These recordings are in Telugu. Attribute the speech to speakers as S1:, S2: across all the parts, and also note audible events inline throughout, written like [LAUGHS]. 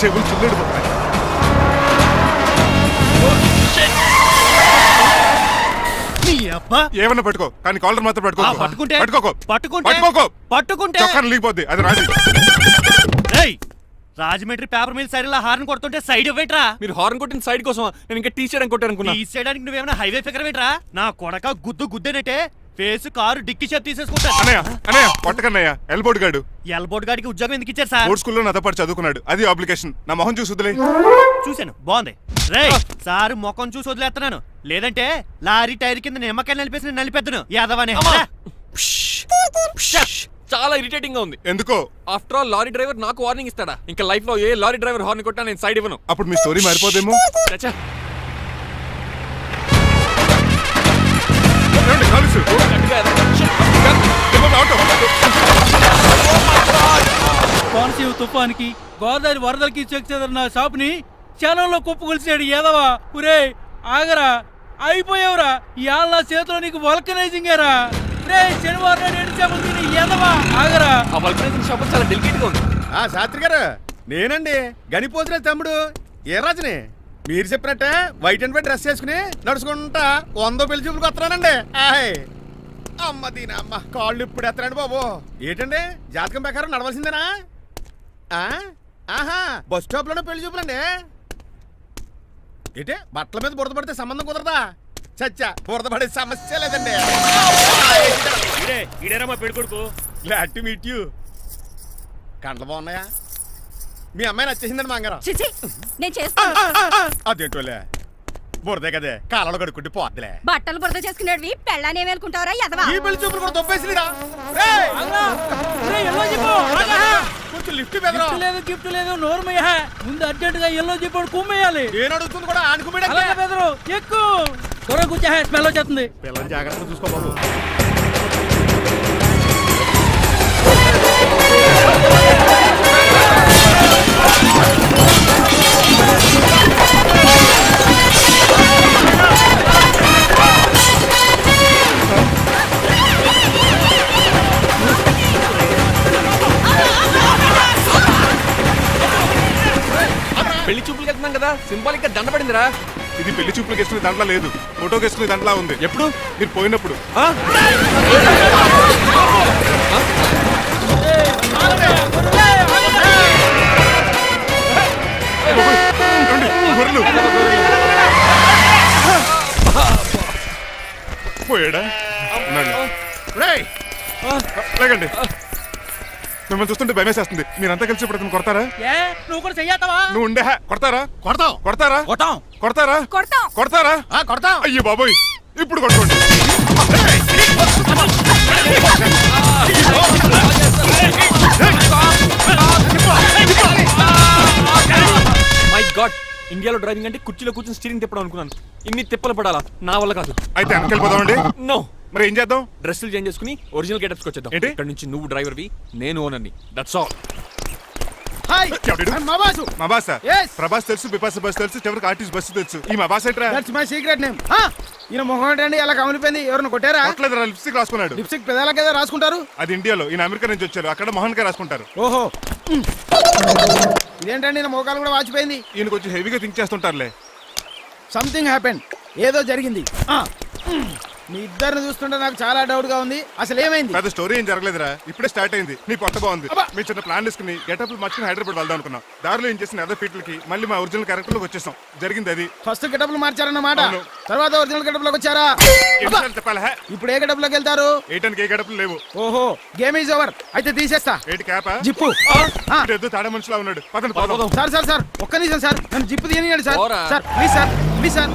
S1: చెవులు చిల్లుడిపోతున్నాయి ఏమన్నా పట్టుకో కానీ కాలర్ మాత్రం పట్టుకో.
S2: ఆ, పట్టుకుంటే?
S1: పట్టుకోకో.
S2: పట్టుకుంటే?
S1: పట్టుకోకో.
S2: పట్టుకుంటే?
S1: చొక్కాను లీగిపోద్ది అది
S2: రేయ్ Rajahmundry paper mill side horn కొడుతుంటే సైడ్ ఇవ్వట్రా?
S3: మీరు హార్న్ కొట్టిన సైడ్ కోసం నేను ఇంకా టీ షర్ట్ కొట్టాను అనుకున్నా.
S2: తీసేయడానికి నువ్వేమైనా హైవే ఫిగర్ ఏంట్రా నా కొడక గుద్దు గుద్దేనంటే ఫేస్ కారు డిక్కి చేతి తీసేసుకుంటాను
S1: అన్నయ్య అన్నయ్య కొట్టకన్నయ్య ఎల్బోర్డ్ గాడు.
S2: ఎల్బోర్డ్ గాడికి ఉద్యోగం ఎందుకు ఇచ్చారు సార్?
S1: బోర్డ్ స్కూల్లో నాతో పాటు చదువుకున్నాడు. అది అప్లికేషన్. నా మొహం చూసుదిలే
S2: చూశాను. బాగుంది. రే సారు ముఖం చూసి వదిలేస్తున్నాను. లేదంటే లారీ టైర్ కింద నిమ్మకాయలు నలిపేసి నేను నలిపెద్దను. యాదవనే!
S3: చాలా ఇరిటేటింగ్గా ఉంది.
S1: ఎందుకో?
S3: ఆఫ్టర్ ఆల్ లారీ డ్రైవర్ నాకు వార్నింగ్ ఇస్తాడా? ఇంకా లైఫ్లో ఏ లారీ డ్రైవర్ హార్న్ కొట్టా నేను సైడ్ ఇవ్వను.
S1: అప్పుడు మీ స్టోరీ మారిపోదేమో?
S4: కోనసీమ తుఫానికి గోదావరి వరదలకి చెక్ చెదరిన షాప్ని క్షణంలో కుప్పగొలిచాడు ఏదవా ఒరే ఆగరా. అయిపోయావురా. ఇవాళ నా చేతిలో నీకు వల్కనైజింగ్ ఏరా. రే శనివారం నాడు ఎండు చేపలు తిని ఎదవా ఆగరా.
S3: ఆ వల్కనైజింగ్ షాప్ చాలా డెలికేట్గా ఉంది.
S5: ఆ శాస్త్రి గారు నేనండి. గనిపోతున్న తమ్ముడు. ఏ రాజుని? మీరు చెప్పినట్టే వైట్ అండ్ వైట్ డ్రెస్ వేసుకుని నడుచుకుంటా వందో పెళ్ళి చూపులకు వస్తున్నానండి. అమ్మ దీని అమ్మ. కాళ్ళు ఇప్పుడు ఎత్తరండి బాబు. ఏంటండి? జాతకం ప్రకారం నడవలసిందేనా? ఆ? ఆహా బస్ స్టాప్లోనే పెళ్ళి చూపులండి. ఏంటే? బట్టల మీద బురద పడితే సంబంధం కుదరదా? చచ్చా బురద పడే సమస్య లేదండి. గ్లాడ్ టు మీట్ యూ కండ్లు బాగున్నాయా? మీ అమ్మాయి నచ్చేసిందండి మంగారం?
S6: చిచి నేను చేస్తాను.
S5: అదేంటోలే? బురదే కదే కాలంలో కడుక్కుంటే పోద్దిలే.
S6: బట్టలు బురద చేసుకునేవి పెళ్ళానే వేలుకుంటావరా ఎదవా
S5: ఈ పెళ్ళి చూపులు కూడా దొబ్బేసిరా
S4: ఆగరా! రే ఎల్లో చెప్పు ఆగా.
S5: కొంచెం లిఫ్ట్ బెదరా
S4: గిఫ్ట్ లేదు గిఫ్ట్ లేదు నోరుమయ్య. ముందు అర్జెంట్గా ఎల్లో చెప్పాడు కుమ్మేయాలి.
S5: నేను అడుగుతుంది కూడా ఆనుకుమేడా
S4: అలాగే బెదరు ఎక్కు! త్వరగా కూర్చో స్మెల్ వచ్చేస్తుంది.
S5: పిల్లలు జాగ్రత్తగా చూసుకో
S3: పెళ్ళి చూపులకి వెళ్తున్నాం కదా సింబాలిక్గా దండ పడిందిరా
S1: ఇది పెళ్ళి చూపులకు వేసుకునే దాంట్లో లేదు ఫోటోకి వేసుకునే దాంట్లో ఉంది.
S3: ఎప్పుడు?
S1: మీరు పోయినప్పుడు. గొర్రెలు. పోయాడా? లేకండి. మిమ్మల్ని చూస్తుంటే భయమేసేస్తుంది. మీరంతా కలిసి ఇప్పుడు అతను కొడతారా?
S4: ఏ? నువ్వు కూడా చెయ్యతావా?
S1: నువ్వు ఉండే కొడతారా?
S5: కొడతాం.
S1: కొడతారా?
S4: కొట్టాం.
S1: కొడతారా?
S6: కొడతాం.
S1: కొడతారా?
S5: ఆ కొడతాం.
S1: అయ్యో బాబోయ్. ఇప్పుడు కొట్టుకోండి.
S3: ఇండియాలో డ్రైవింగ్ అంటే కుర్చీలో కూర్చొని స్టీరింగ్ తిప్పడం అనుకున్నాను. ఇన్ని తిప్పలు పడాలా? నా వల్ల కాదు.
S1: అయితే వెనకెళ్ళిపోదామండి.
S3: నో
S1: మరి ఏం చేద్దాం?
S3: డ్రెస్సులు చేంజ్ చేసుకుని ఒరిజినల్ గెటప్స్ వచ్చేద్దాం.
S1: ఏంటి?
S3: ఇక్కడ నుంచి నువ్వు డ్రైవర్వి నేను ఓనర్ని దట్స్ ఆల్
S5: హాయ్.
S1: ఎవడు?
S5: మా బాసు
S1: మా బాస
S5: Yes.
S1: ప్రభాస్ తెలుసు బిపాస బస్ తెలుసు చివరికి ఆర్టిస్ట్ బస్సు తెలుసు. ఈ మా బాస్ ఏంట్రా
S5: దట్స్ మై సీక్రెట్ నేమ్ ఈయన మొహం ఏంటండి? ఎలా కమిలిపోయింది ఎవరిని కొట్టారా?
S1: కొట్టలేదురా లిప్స్టిక్ రాసుకున్నాడు.
S5: లిప్స్టిక్ పెదాల కదా రాసుకుంటారు?
S1: అది ఇండియాలో ఈయన అమెరికా నుంచి వచ్చారు. అక్కడ మోహన్ గారు రాసుకుంటారు.
S5: ఓహో. ఇదేంటండి? మోకాలు కూడా వాచిపోయింది.
S1: ఈయన కొంచెం హెవీగా థింక్ చేస్తుంటారులే.
S5: సంథింగ్ హ్యాపెన్ ఏదో జరిగింది. ఆ, మీ ఇద్దరిని చూస్తుంటే నాకు చాలా డౌట్గా ఉంది. అసలు ఏమైంది?
S1: పెద్ద స్టోరీ ఏం జరగలేదురా. ఇప్పుడే స్టార్ట్ అయింది. నీ కొత్త బాగుంది. మీ చిన్న ప్లాన్ తీసుకుని గెటప్ మర్చుకుని హైదరాబాద్ వెళ్దాం అనుకున్నాం. దారిలో ఏం చేసిన అదర్ ఫీట్లకి మళ్ళీ మా ఒరిజినల్ క్యారెక్టర్లోకి వచ్చేసాం. జరిగింది అది.
S5: ఫస్ట్ గెటప్లు మార్చారన్నమాట. తర్వాత ఒరిజినల్ గెటప్లోకి వచ్చారా
S1: చెప్పాలా హే?
S5: ఇప్పుడు ఏ గెటప్లోకి వెళ్తారు?
S1: ఏటానికి ఏ గడపలు లేవు.
S5: ఓహో! Game is over. అయితే తీసేస్తా.
S1: ఏటి క్యాపా?
S5: జిప్పు. ఆ,
S1: ఎద్దు తాడే మనిషిలా ఉన్నాడు. పదండి పోదాం
S5: సార్ సార్ సార్. ఒక్క నిమిషం సార్. నన్ను zip తీయనియండి sir. Sir please sir. Please sir.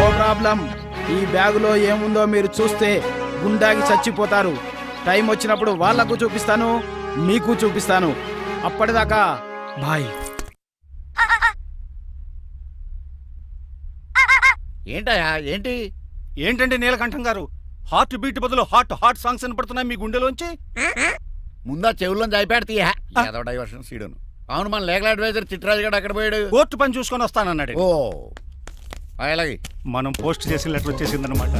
S5: No problem ఈ బ్యాగులో ఏముందో మీరు చూస్తే గుండాకి చచ్చిపోతారు. టైం వచ్చినప్పుడు వాళ్ళకు చూపిస్తాను మీకు చూపిస్తాను. అప్పటిదాకా బాయ్.
S7: ఏంటయ్యా ఏంటి?
S2: ఏంటండి నీలకంఠం గారు? హార్ట్ బీట్ బదులు హార్ట్ హార్ట్ సాంగ్స్ వినపడుతున్నాయి మీ గుండెలోంచి?
S7: ముందా చెవుల్లో జాయిపెడతీయా ఏదో డైవర్షన్ సీడును. అవును మన లీగల్ అడ్వైజర్ చిట్రాజు గారు అక్కడ పోయాడు.
S2: కోర్టు పని చూసుకొని వస్తానన్నాడు.
S7: ఓ. అలాగే
S8: మనం పోస్ట్ చేసిన లెటర్ వచ్చేసిందనమాట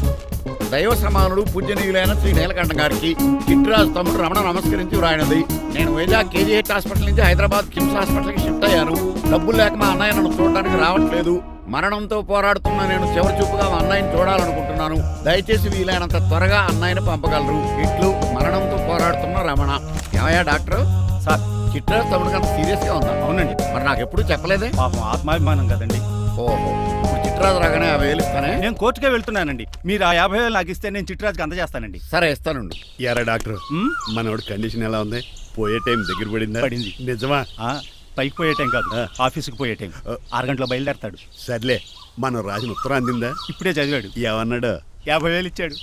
S7: దైవ సమానుడు పూజనీయులైన శ్రీ నీలకంఠ గారికి చిట్రాజు తమ్ముడు రమణ నమస్కరించి వ్రాయినది నేను వైజాగ్ కేజీహెచ్ హాస్పిటల్ నుంచి హైదరాబాద్ కిమ్స్ హాస్పిటల్కి షిఫ్ట్ అయ్యాను. డబ్బులు లేక మా అన్నయ్య నన్ను చూడడానికి రావట్లేదు. మరణంతో పోరాడుతున్న నేను చివరి చూపుగా మా అన్నయ్యని చూడాలనుకుంటున్నాను. దయచేసి వీలైనంత త్వరగా అన్నయ్యని పంపగలరు. ఇట్లు మరణంతో పోరాడుతున్న రమణ. ఏమయ్యా డాక్టర్?
S8: సార్.
S7: చిట్రాజు తమ్ముడికి అంత సీరియస్గా ఉందా?
S8: అవునండి.
S7: మరి నాకు ఎప్పుడు చెప్పలేదే?
S8: పాపం ఆత్మాభిమానం కదండి.
S7: ఓహో. చిట్రాజు రాగానే యాభై వేలు ఇస్తానే?
S8: నేను కోర్టుకే వెళ్తున్నానండి. మీరు ఆ యాభై వేలు నాకు ఇస్తే నేను చిట్రాజుకి అందజేస్తానండి.
S7: సరే ఇస్తానండి.
S9: ఎరా డాక్టర్
S8: ఉమ్,
S9: మనోడి కండిషన్ ఎలా ఉంది? పోయే టైం దగ్గర పడిందా?
S8: పడింది.
S9: నిజమా?
S8: ఆ, పైకి పోయే టైం కాదు ఆఫీస్కి పోయే టైం. ఆరు గంటలో బయలుదేరతాడు.
S9: సర్లే మనం రాసిన ఉత్తరం అందిందా?
S8: ఇప్పుడే చదివాడు.
S9: ఏమన్నాడు?
S8: యాభై వేలు ఇచ్చాడు.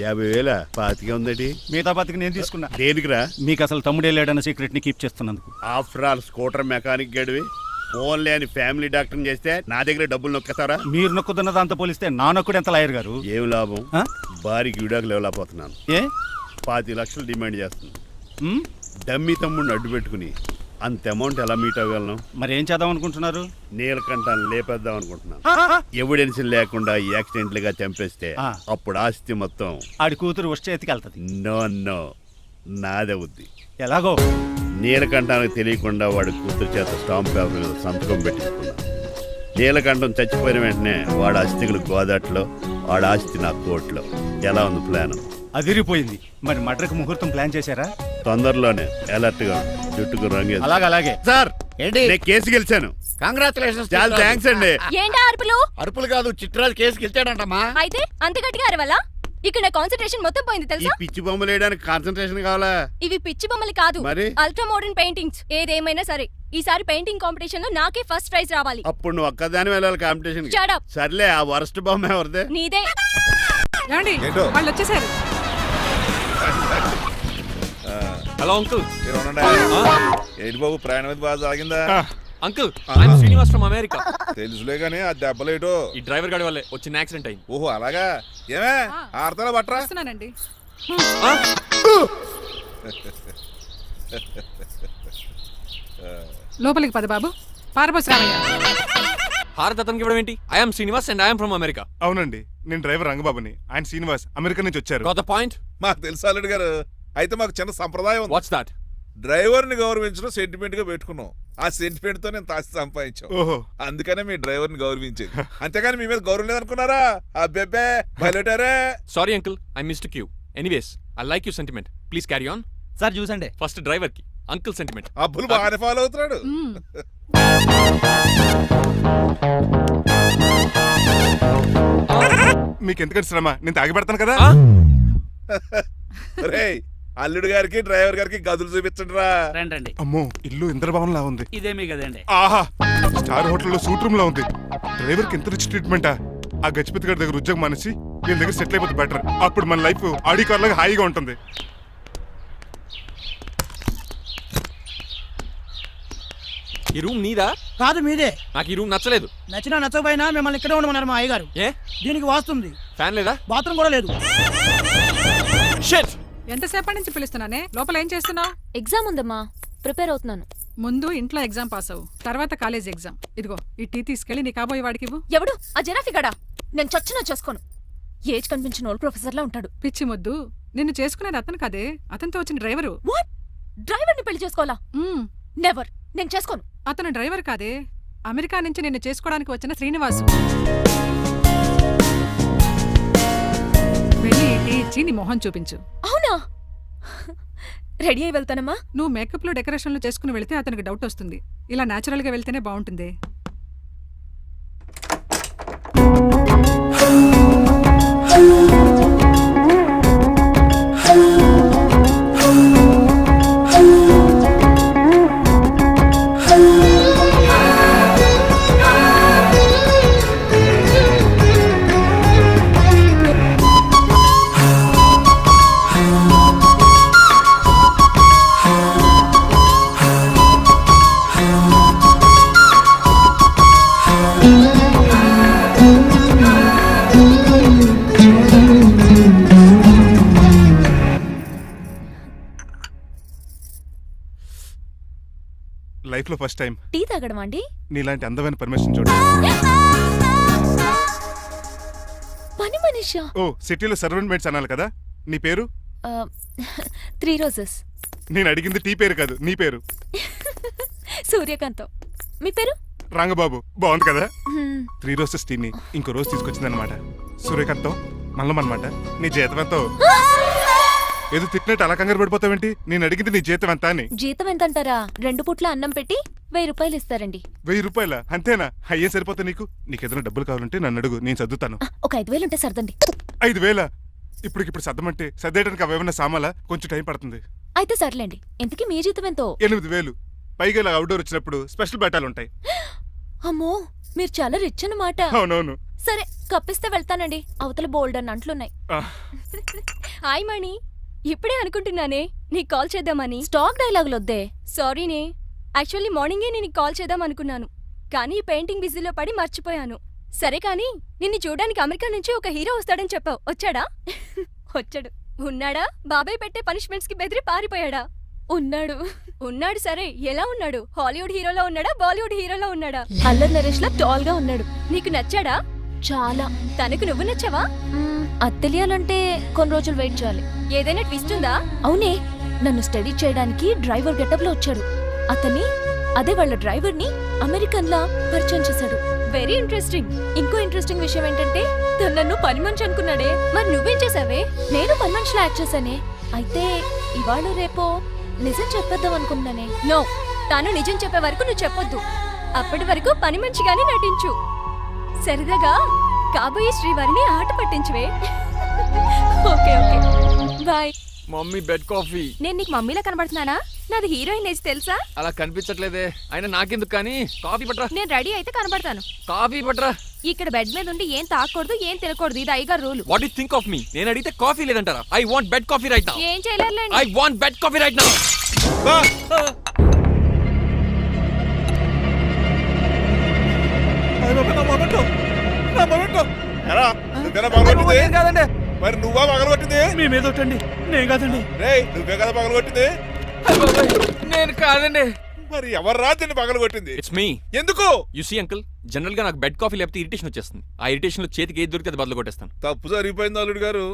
S9: యాభై వేల? పాతిగా ఉందటి?
S8: మిగతా బతికి నేను తీసుకున్నా.
S9: దేనికిరా?
S8: మీకు అసలు తమ్ముడు వెళ్ళాడన్న సీక్రెట్ని కీప్ చేస్తున్నందుకు.
S9: ఆఫ్టర్ ఆల్ స్కూటర్ మెకానిక్ గడివి. ఫోన్ లేని ఫ్యామిలీ డాక్టర్ చేస్తే నా దగ్గర డబ్బులు నొక్కుతారా?
S8: మీరు నొక్కుతున్న దాంతో పోలిస్తే నా నొక్కుడు ఎంత లాయర్ గారు?
S9: ఏం లాభం?
S8: ఆ?
S9: విడాకులు ఇవ్వలేకపోతున్నాను
S8: ఏ?
S9: పాతి లక్షలు డిమాండ్ చేస్తుంది
S8: ఉమ్,
S9: డమ్మీ తమ్ముడిని అడ్డు పెట్టుకుని అంత అమౌంట్ ఎలా మీట్ అవ్వగలను?
S8: మరి ఏం చేద్దాం అనుకుంటున్నారు?
S9: నీలకంఠాన్ని లేపేద్దాం అనుకుంటున్నాను. ఎవిడెన్స్ లేకుండా యాక్సిడెంట్గా చంపేస్తే
S8: ఆ.
S9: అప్పుడు ఆస్తి మొత్తం
S8: ఆడి కూతురు చేతికి వెళ్తది
S9: నో నో. నాదే ఉంది
S8: ఎలాగో?
S9: నీలకంఠానికి తెలియకుండా వాడి కూతురు చేత స్టాంప్ పేపర్ మీద సంతకం పెట్టించుకున్నాను నీలకంఠం చచ్చిపోయిన వెంటనే వాడి అస్థికులు గోదాట్లో వాడి ఆస్తి నా కోర్టులో ఎలా ఉంది ప్లాన్?
S8: అదిరిపోయింది. మరి మడ్రకు ముహూర్తం ప్లాన్ చేశారా?
S9: తొందరలోనే అలర్ట్గా. జుట్టుకు రంగు
S8: అలాగే అలాగే.
S9: సార్
S7: ఏంటి?
S9: నేను కేసు గెలిచాను.
S7: కంగ్రాచులేషన్స్
S9: చాలా థ్యాంక్స్ అండి.
S10: ఏంటా అరుపులు?
S7: అరుపులు కాదు చిట్రాజు కేసుకి గెలిచాడంటమ్మా.
S10: అయితే అంత గట్టిగా అరవలా? ఇక్కడ నా కాన్సన్ట్రేషన్ మొత్తం పోయింది
S9: ఈ
S10: తెలుసా?
S9: పిచ్చి బొమ్మలు వేయడానికి కాన్సన్ట్రేషన్ కావాలా?
S10: ఇవి పిచ్చి బొమ్మలు కాదు.
S9: మరి?
S10: అల్ట్రా మోడర్న్ పెయింటింగ్స్ ఏదేమైనా సరే. ఈసారి పెయింటింగ్ కాంపిటీషన్లో నాకే ఫస్ట్ ప్రైజ్ రావాలి.
S9: అప్పుడు నువ్వు ఒక్కదాని వెళ్ళాలి కాంపిటీషన్
S10: Shut up.
S9: సర్లే ఆ వరస్ట్ బొమ్మ ఎవరిదే?
S10: నీదే.
S11: ఏమండి? వాళ్ళు వచ్చేసారు.
S3: Hello uncle.
S12: ఏంటి బాబు ప్రయాణం అయితే బాగా సాగిందా?
S3: Uncle I'm Srinivas from America
S12: తెలుసులే గానీ ఆ దెబ్బలేటో.
S3: ఈ డ్రైవర్ గాడి వల్లే వచ్చిన యాక్సిడెంట్ అయింది.
S12: ఓహో అలాగా? ఏమే? ఆడతారా బట్రా
S11: వస్తున్నానండి.
S3: ఆ?
S11: లోపలికి పద బాబు. పారబోస్ రామయ్య
S3: హారత్ అతనికి ఇవ్వడం ఏంటి? I'm Srinivas and I'm from America
S1: అవునండి నేను డ్రైవర్ రంగబాబుని. ఆయన శ్రీనివాస్ అమెరికా నుంచి వచ్చారు.
S3: గాట్ ద పాయింట్
S12: మాకు తెలుసు అల్లుడు గారు. అయితే మాకు చిన్న సంప్రదాయం ఉంది.
S3: వాట్స్ దాట్
S12: డ్రైవర్ని గౌరవించడం సెంటిమెంట్గా పెట్టుకున్నాం. ఆ సెంటిమెంట్తో నేను తాసి సంపాదించాం.
S1: ఓహో.
S12: అందుకనే మీ డ్రైవర్ని గౌరవించేది. అంతేగాని మీ మీద గౌరవం లేదనుకున్నారా? అబ్బెబ్బే బయలుటారే
S3: sorry uncle I missed cue anyways I like you sentiment please carry on
S2: sir చూసండి.
S3: First డ్రైవర్కి అంకుల్ సెంటిమెంట్
S12: అబ్బులు బాగానే ఫాలో అవుతున్నాడు.
S1: మీకు ఎందుకంటే శ్రమ? నేను తాగి పెడతాను కదా.
S12: రేయ్ అల్లుడు గారికి డ్రైవర్ గారికి గదులు చూపించండి రా
S4: రండి రండి.
S1: అమ్మో ఇల్లు ఇంద్రభవన్లా ఉంది.
S4: ఇదేమీ కదండి
S1: ఆహా స్టార్ హోటల్లో సూట్ రూమ్ లా ఉంది. డ్రైవర్కి ఎంత రిచ్ ట్రీట్మెంటా ఆ? గజపతి గారి దగ్గర ఉద్యోగం మానేసి వీళ్ళ దగ్గర సెటిల్ అయిపోతే బెటర్ అప్పుడు మన లైఫ్ ఆడి కార్ లాగా హాయిగా ఉంటుంది.
S3: ఈ రూమ్ నీదా?
S4: కాదు మీదే.
S3: నాకు ఈ రూమ్ నచ్చలేదు.
S4: నచ్చినా నచ్చకపోయినా మిమ్మల్ని ఇక్కడే ఉండమన్నారు మా అయ్యగారు.
S3: ఏ?
S4: దీనికి వాస్తుంది.
S3: ఫ్యాన్ లేదా?
S4: బాత్రూమ్ కూడా లేదు.
S3: షెట్!
S11: ఎంతసేపటి నుంచి పిలుస్తున్నానే? లోపల ఏం చేస్తున్నావు?
S10: ఎగ్జామ్ ఉందమ్మా. ప్రిపేర్ అవుతున్నాను.
S11: ముందు ఇంట్లో ఎగ్జామ్ పాస్ అవ్వు. తర్వాత కాలేజ్ ఎగ్జామ్ ఇదిగో ఈ టీ తీసుకెళ్ళి నీ కాబోయే వాడికి ఇవ్వు.
S10: ఎవడు? ఆ జరాఫీ గడా? నేను చచ్చినా చేసుకోను. ఏజ్ కనిపించిన ఓల్డ్ ప్రొఫెసర్ లా ఉంటాడు.
S11: పిచ్చి ముద్దు. నిన్ను చేసుకునేది అతను కాదే? అతనితో వచ్చిన డ్రైవరు
S10: వాట్ డ్రైవర్ని పెళ్ళి చేసుకోవాలా. నెవర్ నేను చేసుకోను.
S11: అతను డ్రైవర్ కాదే? అమెరికా నుంచి నిన్ను చేసుకోవడానికి వచ్చిన శ్రీనివాసు. వెళ్ళి టీ ఇచ్చి నీ మొహం చూపించు.
S10: అవునా? రెడీ అయి వెళ్తానమ్మా.
S11: నువ్వు మేకప్లో డెకరేషన్లు చేసుకుని వెళ్తే అతనికి డౌట్ వస్తుంది. ఇలా natural గా వెళ్తేనే బాగుంటుంది.
S1: లైఫ్లో ఫస్ట్ టైం
S10: టీ తాగడం అండి?
S1: నీలాంటి అందమైన పర్మిషన్ చూడు.
S10: పని మనిషా?
S1: ఓ సిటీలో సర్వెంట్ మేట్స్ అనాలి కదా. నీ పేరు?
S10: Three roses.
S1: నేను అడిగింది టీ పేరు కాదు నీ పేరు?
S10: సూర్యకాంతం. మీ పేరు?
S1: రంగబాబు. బాగుంది కదా? త్రీ రోజెస్ టీని ఇంకో రోజు తీసుకొచ్చిందనమాట సూర్యకాంతం మల్లం అనమాట నీ జీతం ఎంతో? ఏదో తిట్టినట్టు అలా కంగారు పడిపోతావేంటి? నేను అడిగింది నీ జీతం ఎంత అని.
S10: జీతం ఎంత అంటారా రెండు పుట్ల అన్నం పెట్టి వెయ్యి రూపాయలు ఇస్తారండి.
S1: వెయ్యి రూపాయల? అంతేనా? అయ్యే సరిపోతా నీకు? నీకు ఏదైనా డబ్బులు కావాలంటే నన్ను అడుగు నేను చదువుతాను
S10: ఒక ఐదు వేలు ఉంటే సర్దండి.
S1: ఐదు వేల? ఇప్పటికిప్పుడు సర్దమంటే సర్దేయడానికి అవేమన్నా సామాలా? కొంచెం టైం పడుతుంది.
S10: అయితే సర్లేండి. ఇంతకీ మీ జీతం ఎంతో?
S1: ఎనిమిది వేలు. పైగా ఇలా అవుట్డోర్ వచ్చినప్పుడు స్పెషల్ బట్టాలు ఉంటాయి. [GASPS]
S10: అమ్మో మీరు చాలా రిచ్ అన్నమాట.
S1: అవునవును.
S10: సరే కప్పిస్తే వెళ్తానండి. అవతల బోల్డ్ అన్న అంట్లున్నాయి. [LAUGHS] హాయ్ మణి. ఇప్పుడే అనుకుంటున్నానే నీకు కాల్ చేద్దామని. స్టాక్ డైలాగులు వద్దే. సారీనే యాక్చువల్లీ మార్నింగే నేను కాల్ చేద్దాం అనుకున్నాను. కానీ ఈ పెయింటింగ్ బిజీలో పడి మర్చిపోయాను. సరే కానీ నిన్ను చూడడానికి అమెరికా నుంచి ఒక హీరో వస్తాడని చెప్పావు. వచ్చాడా? [LAUGHS] వచ్చాడు. ఉన్నాడా? బాబాయ్ పెట్టే పనిష్మెంట్స్కి బెదిరి పారిపోయాడా? ఉన్నాడు. ఉన్నాడు సరే ఎలా ఉన్నాడు? హాలీవుడ్ హీరోలో ఉన్నాడా? బాలీవుడ్ హీరోలో ఉన్నాడా? అల్లరి నరేష్ లా టాల్గా ఉన్నాడు. నీకు నచ్చాడా? చాలా. తనకు నువ్వు నచ్చావా? అది తెలియాలంటే కొన్ని రోజులు వెయిట్ చేయాలి. ఏదైనా ట్విస్ట్ ఉందా? అవునే నన్ను స్టడీ చేయడానికి డ్రైవర్ గెటప్లో వచ్చాడు. అతని అదే వాళ్ళ డ్రైవర్ని అమెరికన్ లా పరిచయం చేశాడు. వెరీ ఇంట్రెస్టింగ్ ఇంకో ఇంట్రెస్టింగ్ విషయం ఏంటంటే తను నన్ను పని మనిషి అనుకున్నాడే. మరి నువ్వేం చేసావే నేను పని మనిషిలా యాక్ట్ చేశానే. అయితే ఇవాళ రేపో నిజం చెప్పేద్దాం అనుకున్నానే నో తాను నిజం చెప్పే వరకు నువ్వు చెప్పొద్దు. అప్పటి వరకు పని మనిషిగానే నటించు. సరదాగా కాబోయే శ్రీవారిని ఆట పట్టించువే. Okay okay. Bye.
S3: Mummy bed coffee.
S10: నేను నీకు మమ్మీలా కనబడుతున్నానా? నాది హీరోయిన్ ఏజ్ తెలుసా?
S3: అలా కనిపించట్లేదే. అయినా నాకెందుకు కానీ? కాఫీ పట్రా.
S10: నేను రెడీ అయితే కనబడతాను.
S3: కాఫీ పట్రా.
S10: ఇక్కడ బెడ్ మీద ఉండి ఏం తాకూడదు ఏం తినకూడదు ఇది అయ్యగారు rule.
S3: What you think of me నేను అడిగితే కాఫీ లేదంటారా? I want bed coffee right now
S10: ఏం చేయలేరులేండి
S3: I want bed coffee right now
S12: ఎరా, నువ్వేనా పగలగొట్టింది?
S3: కాదండి.
S12: మరి నువ్వా పగలగొట్టింది?
S4: మీ మీద ఒకటండి నేను కాదండి.
S12: రేయ్ నువ్వే కదా పగలగొట్టింది?
S3: నేను కాదండి.
S12: మరి ఎవర్రా దీన్ని పగలగొట్టింది?
S3: ఇట్స్ మీ
S12: ఎందుకు?
S3: యు సీ అంకుల్ జనరల్గా నాకు బెడ్ కాఫీ లేకపోతే ఇరిటేషన్ వచ్చేస్తుంది. ఆ ఇరిటేషన్లో చేతికి ఏది దొరికితే అది బదులు కొట్టేస్తాను.
S12: తప్పు జరిగిపోయింది అల్లుడు గారు.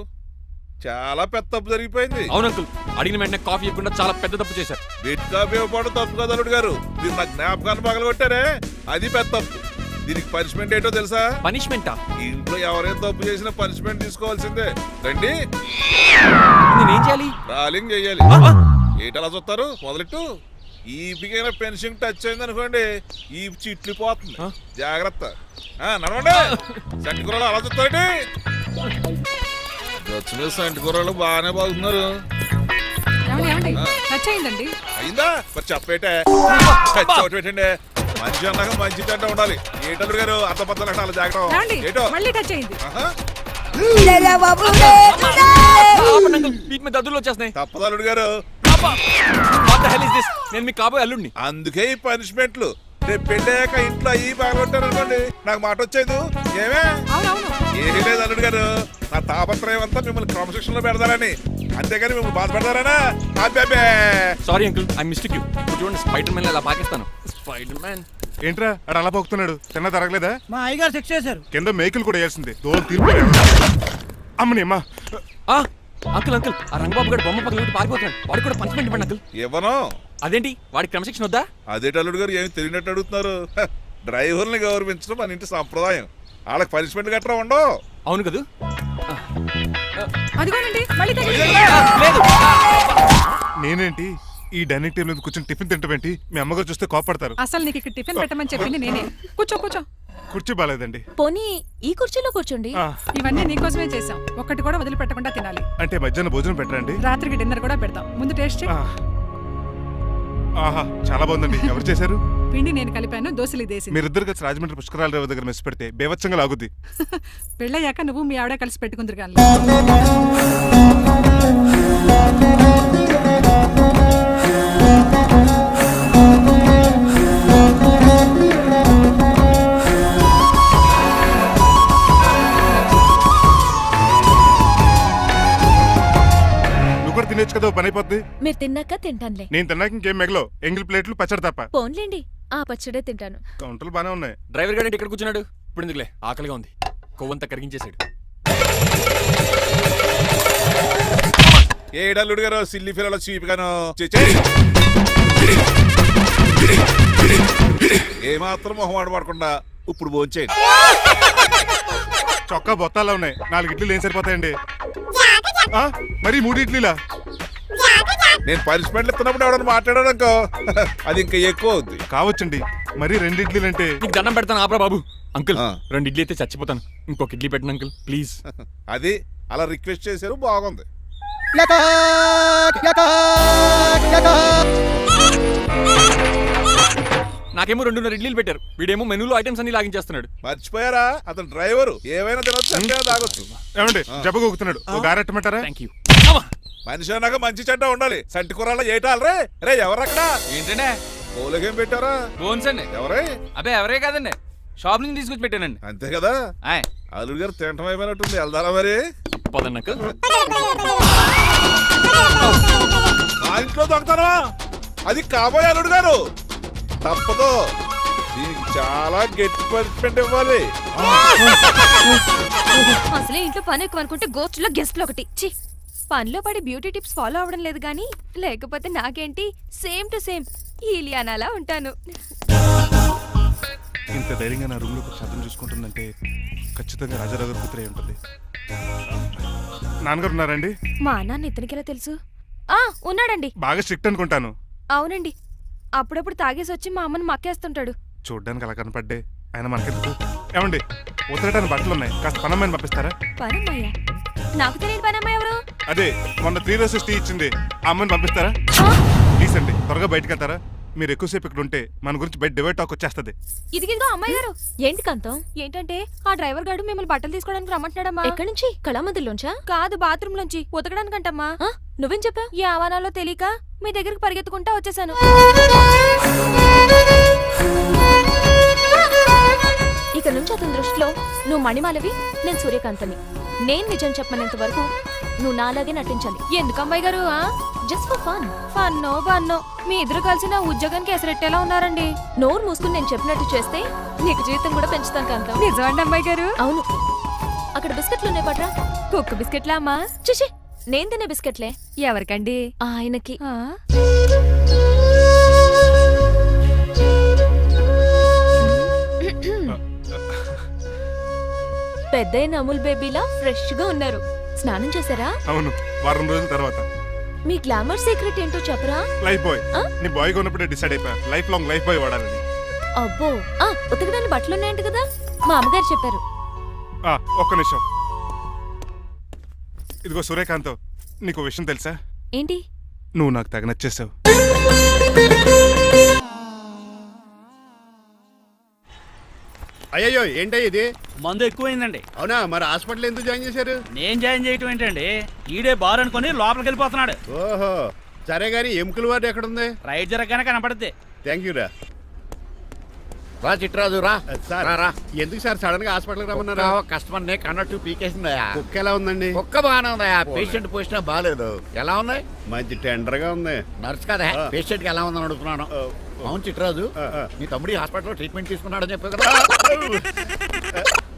S12: చాలా పెద్ద తప్పు జరిగిపోయింది.
S3: అవును అంకుల్ అడిగిన వెంటనే కాఫీ ఇవ్వకుండా చాలా పెద్ద తప్పు చేశారు.
S12: బిట్కా ఇవ్వకపోవడం తప్పు కదా అల్లుడు గారు. మీరు నా జ్ఞాపకాన్ని పగలగొట్టారే? అది పెద్ద తప్పు. దీనికి పనిష్మెంట్ ఏంటో తెలుసా?
S3: పనిష్మెంటా
S12: ఈ ఇంట్లో ఎవరైనా తప్పు చేసినా పనిష్మెంట్ తీసుకోవాల్సిందే. రండి.
S3: నేనేం చేయాలి?
S12: రాలింగ్ చెయ్యాలి ఏంటలా చూస్తారు? మొదలెట్టు. ఈపికైనా పెన్షన్ టచ్ అయింది అనుకోండి ఈ చిట్లు పోతుంది? జాగ్రత్త. ఆ, నడవండి. సంటి కూరలు అలా చూస్తారండి. గచ్చు మీద సంటి కూరలు బాగానే బాగుతున్నారు అయిందా? మరి చెప్పేటే. పెట్టండి. మంచి అన్నాక మంచి తింట ఉండాలి. ఏటల్లుడు గారు అర్థ పద్దలు అలా జాగ్రత్త ఏటో?
S11: మళ్ళీ టచ్ అయింది
S3: వీటి మీద దద్దులు వచ్చేస్తున్నాయి.
S12: తప్పదు అల్లుడు గారు?
S3: నేను మీకు కాబోయే అల్లుడిని.
S12: అందుకే ఈ పనిష్మెంట్లు రేపు పెళ్ళాక ఇంట్లో అయ్యి బాగుంటారు అనుకోండి నాకు మాట వచ్చేది. ఏమే? ఏమీ లేదు అల్లుడు గారు. నా తాపత్రయం అంతా మిమ్మల్ని క్రమశిక్షణలో పెడతారని. అంతేగాని మిమ్మల్ని బాధపడతారనా అబ్బే
S3: sorry uncle I mistake you చూడండి స్పైడర్ మ్యాన్ అలా పాకిస్తాను. స్పైడర్ మ్యాన్
S1: ఏంట్రా అడు అలా పోతున్నాడు తిన్న తరగలేదా?
S4: మా అయ్యగారు సెక్స్ చేశారు.
S1: కింద మేకులు కూడా వేయాల్సిందే. దోలు తీర్పు అమ్మని అమ్మా.
S3: ఆ అంకుల్ అంకుల్ ఆ రంగబాబు గారు బొమ్మ పక్కన పారిపోతున్నాడు. వాడికి కూడా పనిష్మెంట్ ఇవ్వండి అంకుల్
S12: ఇవ్వను
S3: అదేంటి? వాడికి క్రమశిక్షణ వద్దా?
S12: అదేటి అల్లుడు గారు ఏమి తెలియనట్టు అడుగుతున్నారు. డ్రైవర్ని గౌరవించడం మన ఇంటి సంప్రదాయం. వాళ్ళకి పనిష్మెంట్ గట్రా ఉండవు.
S3: అవును కదా?
S11: అదిగోనండి మళ్ళీ
S1: నేనేంటి? ఈ డైనింగ్ టేబుల్ మీద కూర్చొని టిఫిన్ తింటామేంటి మీ అమ్మగారు చూస్తే కోపడతారు.
S11: అసలు నీకు ఇక్కడ టిఫిన్ పెట్టమని చెప్పింది నేనే. కూర్చో కూర్చో.
S1: కుర్చీ బాగాలేదండి
S10: పోనీ ఈ కుర్చీలో కూర్చోండి.
S11: ఇవన్నీ నీకోసమే చేసాం ఒక్కటి కూడా వదిలిపెట్టకుండా తినాలి.
S1: అంటే మధ్యాహ్నం భోజనం పెట్టరండి
S11: రాత్రికి డిన్నర్ కూడా పెడతాం. ముందు టేస్ట్.
S1: ఆహా చాలా బాగుందండి. ఎవరు చేశారు?
S11: పిండి నేను కలిపాను దోశలు దేసి
S1: మీరిద్దరు కలిసి రాజమండ్రి పుష్కరాల రేవు దగ్గర మెస్ పెడితే బేవచ్చంగా లాగుద్ది. [LAUGHS]
S11: పెళ్ళయ్యాక నువ్వు మీ ఆవిడ కలిసి పెట్టుకుందరు కానీ.
S1: నువ్వు కూడా తినేచ్చు కదా ఓ పని అయిపోద్ది.
S10: మీరు తిన్నాక తింటానులే.
S1: నేను తిన్నాక ఇంకేం మిగలవు. ఎంగిల్ ప్లేట్లు పచ్చడి తప్ప.
S10: పోన్లేండి. ఆ పచ్చడే తింటాను.
S1: కౌంటర్లు బాగానే ఉన్నాయి.
S3: డ్రైవర్ గారు ఇక్కడ కూర్చున్నాడు? ఇప్పుడు ఎందుకులే? ఆకలిగా ఉంది. కొవ్వంతా కరిగించేశాడు.
S12: ఏడల్లుడు గారు సిల్లి పిల్లల చీపిగాను. ఏమాత్రం మొహమాట పడకుండా ఇప్పుడు భోంచేయండి
S1: చొక్కా బొత్తాల్లో ఉన్నాయి. నాలుగు ఇడ్లీలు ఏం సరిపోతాయండి? ఆ, మరి మూడు ఇడ్లీలా?
S12: నేను పనిష్మెంట్లు ఇస్తున్నప్పుడు ఎవడన్నా మాట్లాడాడు అనుకో. అది ఇంకా ఎక్కువ అవుద్ది.
S1: కావచ్చండి. మరి రెండు ఇడ్లీలు అంటే?
S3: నీకు దండం పెడతాను ఆపరా బాబు. అంకుల్
S12: ఆ.
S3: రెండు ఇడ్లీ అయితే చచ్చిపోతాను. ఇంకొక ఇడ్లీ పెట్టండి అంకుల్ ప్లీజ్.
S12: అది అలా రిక్వెస్ట్ చేశారు బాగుంది.
S3: నాకేమో రెండున్నర ఇడ్లీలు పెట్టారు. వీడేమో మెనూలో ఐటమ్స్ అన్ని లాగించేస్తున్నాడు.
S12: మర్చిపోయారా? అతను డ్రైవరు ఏమైనా తినొచ్చు అంటే తాగొచ్చు.
S1: ఏమండి జబ్బగొక్కుతున్నాడు ఓ గారెట్టమంటారా
S3: థ్యాంక్ యూ
S12: మనిషి అన్నాక మంచి చెడ్డ ఉండాలి. సంటి కూరల్లో ఏటాలరే రే. ఎవరక్కడ
S3: ఏంటంటే
S12: పోలకేం పెట్టారా?
S3: బోన్స్ అండి.
S12: ఎవరే?
S3: అబ్బే ఎవరే కాదండి. షాప్ నుంచి తీసుకొచ్చి పెట్టానండి.
S12: అంతే కదా?
S3: ఆయ్.
S12: అల్లుడు గారు తింటం అయిపోయినట్టుంది. వెళ్దారా మరి? మా ఇంట్లో దొంగతనమా అది కాబోయే అల్లుడు గారు. తప్పదు. దీనికి చాలా గట్టి పనిష్మెంట్ ఇవ్వాలి.
S10: అసలే ఇంట్లో పని ఎక్కువ అనుకుంటే గోస్ట్లో గెస్ట్లు ఒకటి. చి పనిలో పడి బ్యూటీ టిప్స్ ఫాలో అవ్వడం లేదు కానీ లేకపోతే నాకేంటి? సేమ్ టు సేమ్ ఈలియానాలా ఉంటాను.
S1: ఇంత ధైర్యంగా నా రూమ్లో శబ్దం చూసుకుంటుందంటే ఖచ్చితంగా రాజారావు కూతురే ఉంటుంది. నాన్నగారు ఉన్నారండి?
S10: మా నాన్న ఇతనికి ఎలా తెలుసు? ఆ ఉన్నాడండి.
S1: బాగా స్ట్రిక్ట్ అనుకుంటాను.
S10: అవునండి. అప్పుడప్పుడు తాగేసి వచ్చి మా అమ్మని మక్కేస్తుంటాడు.
S1: చూడ్డానికి అలా కనపడ్డే. ఆయన మనకెందుకు? ఏమండి ఉతరటానికి బట్టలు ఉన్నాయి కాస్త పనమ్మని పంపిస్తారా?
S10: పనమ్మయ్య నాకు తెలియని పనమ్మ ఎవరు?
S1: అదే మొన్న త్రీ రోజెస్ టీ ఇచ్చింది. ఆ అమ్మని పంపిస్తారా? ప్లీజ్ అండి త్వరగా బయటకు వెళ్తారా మీరు ఎక్కువసేపు ఇక్కడ ఉంటే మన గురించి బయట డివైడ్ టాక్ వచ్చేస్తుంది.
S10: ఇదిగిదిగో అమ్మాయి గారు. ఏంటి కాంతం? ఏంటంటే ఆ డ్రైవర్ గారు మిమ్మల్ని బట్టలు తీసుకోవడానికి రమ్మంటున్నాడమ్మా. ఎక్కడి నుంచి? కళామందిలోంచా కాదు బాత్రూమ్ లోంచి ఉతకడానికంటమ్మా. నువ్వేం చెప్పా ఈ ఆవానాలో తెలియక మీ దగ్గరికి పరిగెత్తుకుంటా వచ్చేసాను. ఇక నుంచి అతని దృష్టిలో నువ్వు మణిమాలవి నేను సూర్యకాంతని. నేను నిజం చెప్పనంత వరకు నువ్వు నాలాగే నటించాలి. ఎందుకు అమ్మాయి గారు జస్ట్ ఫర్ ఫన్ ఫన్నో బన్నో. మీ ఇద్దరు కలిసి నా ఉద్యోగానికి ఎసరెట్టేలా ఉన్నారండి. నోరు మూసుకుని నేను చెప్పినట్టు చేస్తే నీకు జీవితం కూడా పెంచుతాను కాంతం. నిజమండి అమ్మాయి గారు. అవును. అక్కడ బిస్కెట్లు ఉన్నాయి పట్రా. కుక్క బిస్కెట్లా అమ్మా? చూసి నేను తినే బిస్కెట్లే. ఎవరికండి? ఆయనకి. పెద్దయిన అమూల్ బేబీలా ఫ్రెష్గా ఉన్నారు. స్నానం చేశారా?
S1: అవును వారం రోజుల తర్వాత.
S10: మీ గ్లామర్ సీక్రెట్ ఏంటో చెప్పరా?
S1: Lifebuoy.
S10: ఆ?
S1: నీ బాయ్ కొన్నప్పుడే డిసైడ్ అయిపోయా. లైఫ్ లాంగ్ లైఫ్ బాయ్ వాడాలని.
S10: అబ్బో. ఆ ఉతకడానికి బట్టలు ఉన్నాయంట కదా? మా అమ్మగారు చెప్పారు.
S1: ఆ, ఒక్క నిమిషం. ఇదిగో సూర్యకాంత్ నీకు విషయం తెలుసా?
S10: ఏంటి?
S1: నువ్వు నాకు తెగ నచ్చేసావు.
S9: అయ్యయ్యో ఏంటో ఇది?
S4: మందు ఎక్కువైందండి.
S9: అవునా? మరి హాస్పిటల్ ఎందుకు జాయిన్ చేశారు?
S4: నేను జాయిన్ చేయటం ఏంటండి? ఈడే బార్ అనుకుని లోపలికి వెళ్ళిపోతున్నాడు.
S9: ఓహో సరే గాని ఎముకల వాడు ఎక్కడుంది?
S4: రైట్ జరగగానే కనపడుద్ది.
S9: థ్యాంక్ యూ రా.
S7: రా చిట్రాజు రా.
S9: సార్
S7: రా, రా.
S9: ఎందుకు సార్ సడన్గా హాస్పిటల్కి రమ్మన్నారా
S7: కస్టమర్ నే కన్నట్టు పీకేసిందయా
S9: కుక్క ఎలా ఉందండి?
S7: కుక్క బాగానే ఉందయా పేషెంట్ పొజిషన్ బాగాలేదు ఎలా ఉన్నాయి
S9: మంచి టెండర్గా ఉంది.
S7: నర్స్ కదా. పేషెంట్కి ఎలా ఉందని అడుగుతున్నాను.
S9: ఆ,
S7: అవును చిట్రాజు. మీ తమ్ముడి హాస్పిటల్లో ట్రీట్మెంట్ తీసుకున్నాడని చెప్పావు కదా.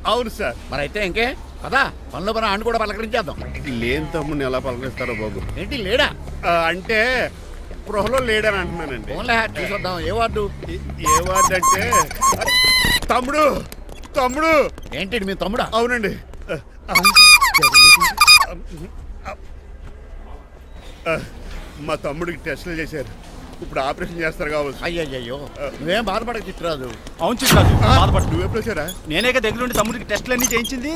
S9: అవును సార్.
S7: మరి అయితే ఇంకే కదా పనులు పని ఆండు కూడా పలకరించేద్దాం.
S9: లేని తమ్ముడిని ఎలా పలకరిస్తారో బాబు.
S7: ఏంటి లేడా?
S9: ఆ, అంటే గృహలో లేడని అంటున్నానండి.
S7: ఫోన్లే చూసొద్దాం. ఏ వార్డు?
S9: ఏ- ఏ వార్డు అంటే తమ్ముడు తమ్ముడు.
S7: ఏంటి మీ తమ్ముడా?
S9: అవునండి. ఆ, మా తమ్ముడికి టెస్టులు చేశారు. ఇప్పుడు ఆపరేషన్ చేస్తారు కావచ్చు.
S7: అయ్యయ్యో నువ్వేం బాధపడక చిట్రాజు
S4: అవును చిట్రాజు బాధపడు.
S9: నువ్వు ఎప్పుడు వచ్చారా
S4: నేనేక దగ్గరుండి తమ్ముడికి టెస్టులు అన్ని చేయించింది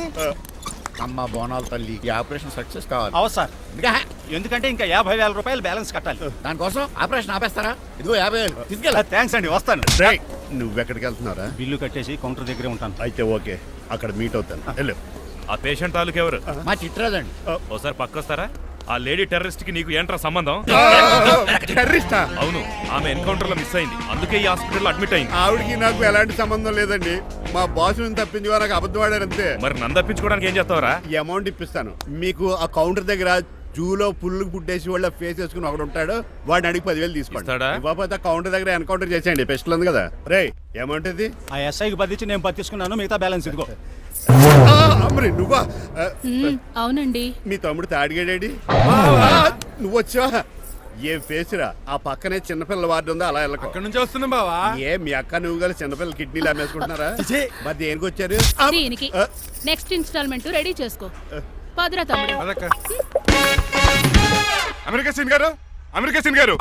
S7: అమ్మ బోనాల తల్లి ఈ ఆపరేషన్ సక్సెస్ కావాలి.
S4: అవు సార్.
S7: ఇంకా?
S4: ఎందుకంటే ఇంకా యాభై వేల రూపాయలు బ్యాలెన్స్ కట్టాలి.
S7: దానికోసం ఆపరేషన్ ఆపేస్తారా? ఇదిగో యాభై వేలు తీసుకెళ్ళ.
S4: థ్యాంక్స్ అండి వస్తాను.
S9: రేయ్, నువ్వెక్కడికి వెళ్తున్నారా
S8: బిల్లు కట్టేసి కౌంటర్ దగ్గరే ఉంటాను.
S9: అయితే ఓకే అక్కడ మీట్ అవుతాను. వెళ్ళు.
S13: ఆ పేషెంట్ తాలూకు ఎవరు?
S7: మా చిట్రాజు అండి
S13: ఓసారి పక్కొస్తారా? ఆ లేడీ టెర్రరిస్ట్కి నీకు ఏంట్రా సంబంధం?
S9: టెర్రరిస్టా?
S13: అవును ఆమె ఎన్కౌంటర్లో మిస్ అయింది. అందుకే ఈ హాస్పిటల్ అడ్మిట్ అయింది.
S9: ఆవిడకి నాకు ఎలాంటి సంబంధం లేదండి. మా బాసుని తప్పించి నాకు అబద్ధం ఆడారు అంతే.
S13: మరి నన్ను తప్పించుకోవడానికి ఏం చేస్తావరా?
S9: ఈ అమౌంట్ ఇప్పిస్తాను. మీకు ఆ కౌంటర్ దగ్గర జూలో పుల్లు పుట్టేసి వాళ్ళ ఫేస్ వేసుకుని ఒకడు ఉంటాడు వాడిని అడిగి పదివేలు తీసుకోండి.
S13: ఇస్తాడా?
S9: ఇవ్వకపోతే కౌంటర్ దగ్గర ఎన్కౌంటర్ చేసేయండి పెస్టల్ ఉంది కదా. రే అమౌంట్ ఇది
S8: ఆ ఎస్ఐకి బదిలించి నేను బతిసుకున్నాను మిగతా బ్యాలెన్స్ ఇదిగో.
S9: నువ్వా?
S10: అవునండి.
S9: మీ తమ్ముడు తాడిగాడేడి నువ్వు వచ్చావా ఏం ఫేసురా ఆ పక్కనే చిన్నపిల్లల వార్డు ఉందా? అలా వెళ్ళకు.
S4: ఇక్కడ నుంచి వస్తున్నాం బావా?
S9: ఏ మీ అక్క నువ్వు గల చిన్నపిల్లల కిడ్నీలు అమ్మేసుకుంటున్నారా మరి దేనికి వచ్చారు? ఆ,
S10: దీనికి.
S9: ఆ,
S10: నెక్స్ట్ ఇన్స్టాల్మెంట్ రెడీ చేసుకో. పదురా తమ్ముడు.
S4: అదక్క
S1: అమెరికా సీన్ గారు? అమెరికా సీన్ గారు.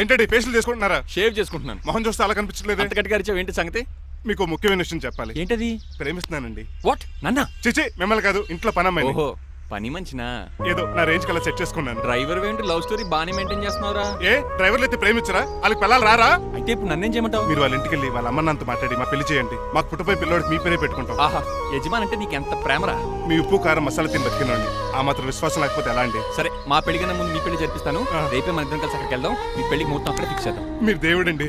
S1: ఏంటండి ఫేషియల్ చేసుకుంటున్నారా?
S3: షేవ్ చేసుకుంటున్నాను.
S1: మొహం చూస్తే అలా కనిపించలేదు
S3: అంత గట్టిగా అరిచావు ఏంటి సంగతి?
S1: మీకు ముఖ్యమైన విషయం చెప్పాలి.
S3: ఏంటది?
S1: ప్రేమిస్తున్నానండి.
S3: వాట్? నన్నా?
S1: చిచి మిమ్మల్ని కాదు ఇంట్లో పని అమ్మాయిని.
S3: ఓహో పని మంచినా?
S1: ఏదో నా రేంజ్ కల్లా సెట్ చేసుకున్నాను.
S3: డ్రైవర్ ఏంటి లవ్ స్టోరీ బాగానే మెయింటైన్ చేస్తున్నావురా?
S1: ఏ డ్రైవర్లు అయితే ప్రేమించరా? వాళ్ళకి పిల్లలు రారా?
S3: అయితే ఇప్పుడు నన్నేం చేయమంటావు?
S1: మీరు వాళ్ళ ఇంటికి వెళ్ళి వాళ్ళ అమ్మ నాన్నతో మాట్లాడి మా పెళ్ళి చేయండి. మాకు పుట్టపోయి పిల్లోడికి మీ పేరే పెట్టుకుంటాం.
S3: ఆహా యజమాన్ అంటే నీకు ఎంత ప్రేమరా?
S1: మీ ఉప్పు కారం మసాలా తిని బతికినండి ఆ మాత్రం విశ్వాసం లేకపోతే ఎలా అండి?
S3: సరే మా పెళ్ళి కన్నా ముందు మీ పెళ్ళి జరిపిస్తాను. రేపే మన ఇద్దరం కలిసి అక్కడికి వెళ్దాం. మీ పెళ్ళికి మొత్తం అక్కడ ఫిక్స్ చేద్దాం.
S1: మీరు దేవుడండి.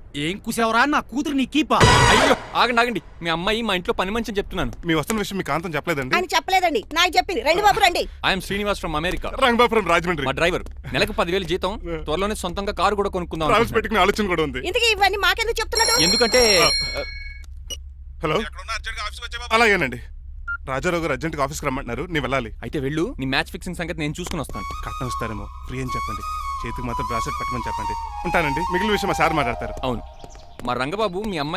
S4: ఏం కూసావరా? నా కూతురు నీ కీపా.
S3: అయ్యో ఆగండి ఆగండి. మీ అమ్మాయి మా ఇంట్లో పని మంచి చెప్తున్నాను.
S1: మీ వస్తున్న విషయం మీ కాంతం చెప్పలేదండి.
S6: ఆయన చెప్పలేదండి. నాకు చెప్పింది రండి బాబు రండి.
S3: I'm Srinivas from America
S1: Rangabapuram Rajahmundry.
S3: మా డ్రైవర్. నెలకు పదివేలు జీతం. త్వరలోనే సొంతంగా కారు కూడా కొనుక్కుందాం
S1: ట్రావెల్స్. పెట్టుకునే ఆలోచన కూడా ఉంది.
S6: ఇంతకీ ఇవన్నీ మాకెందుకు చెప్తున్నాడు
S3: ఎందుకంటే
S1: హలో? అలాగేనండి. రాజారావు గారు అర్జెంట్గా ఆఫీస్కి రమ్మంటున్నారు. నీ వెళ్ళాలి.
S3: అయితే వెళ్ళు నీ మ్యాచ్ ఫిక్సింగ్ సంగతి నేను చూసుకుని వస్తాను.
S1: కట్నం ఇస్తారేమో ఫ్రీ అని చెప్పండి. చేతికి మాత్రం బ్రాసెట్ పెట్టమని చెప్పండి. ఉంటానండి. మిగిలిన విషయం మా సార్ మాట్లాడతారు.
S3: అవును. మా రంగబాబు మీ అమ్మాయి